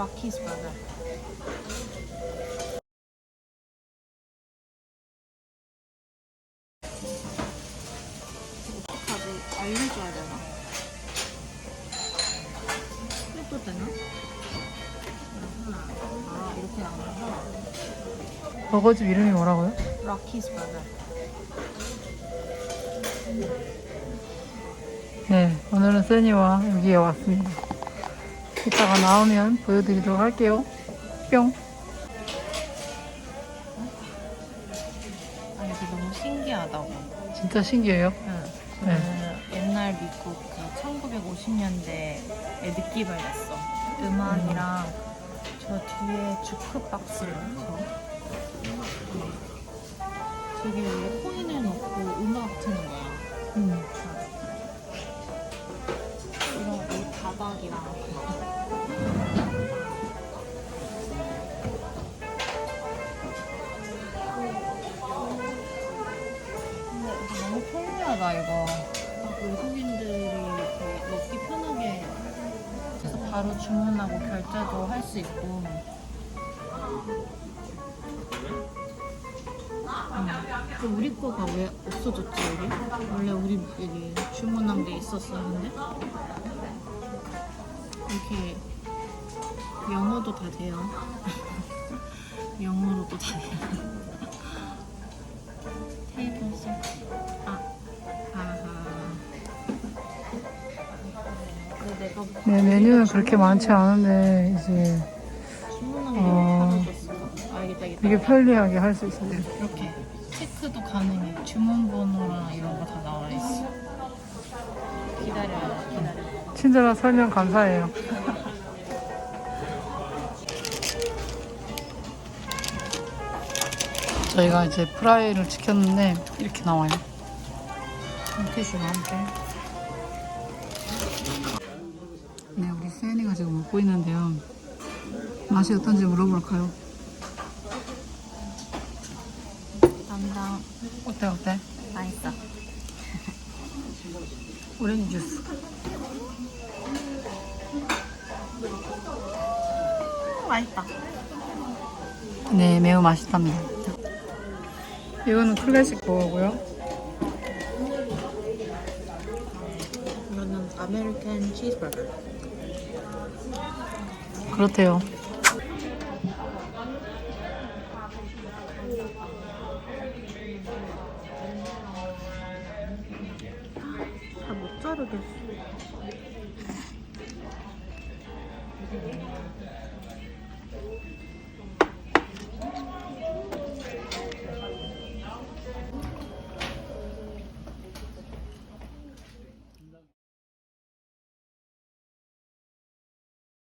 Rocky's brother. 어떡하지? 알려줘야 되나? 이것도 되나? 아 이렇게 나오는구나. 버거집 이름이 뭐라고요? Rocky's brother. 네, 오늘은 세니와 여기에 왔습니다. 이따가 나오면 보여드리도록 할게요. 뿅. 아 이게 너무 신기하다고. 진짜 신기해요. 응. 네. 그 옛날 미국 그 1950년대의 느낌을 냈어. 음악이랑 저 뒤에 주크박스를 저 저기 원래 코인을 넣고 음악 트는 거 편리하다 이거 딱 외국인들이 넣기 편하게 그래서 바로 주문하고 결제도 할 수 있고 음. 그 우리 거가 왜 없어졌지 여기? 원래 우리 여기 주문한 게 있었었는데 이렇게 영어도 다 돼요. 영어로도 다 돼요. 테이블 서 네, 메뉴는 그렇게 많지 않은데 이제 어. 되게 편리하게 할 수 있어요. 이렇게 체크도 가능해. 주문 번호랑 이런 거 다 나와 있어. 기다려요, 기다려. 친절한 설명 감사해요. 저희가 이제 프라이를 시켰는데 이렇게 나와요. 이렇게 주문한 네, 우리 세연이가 지금 먹고 있는데요. 맛이 어떤지 물어볼까요? 담당 어때, 어때? 맛있어. 오렌지 주스. 맛있다. 네, 매우 맛있답니다. 이거는 클래식 버거고요. 이거는 아메리칸 치즈버거. 그렇대요.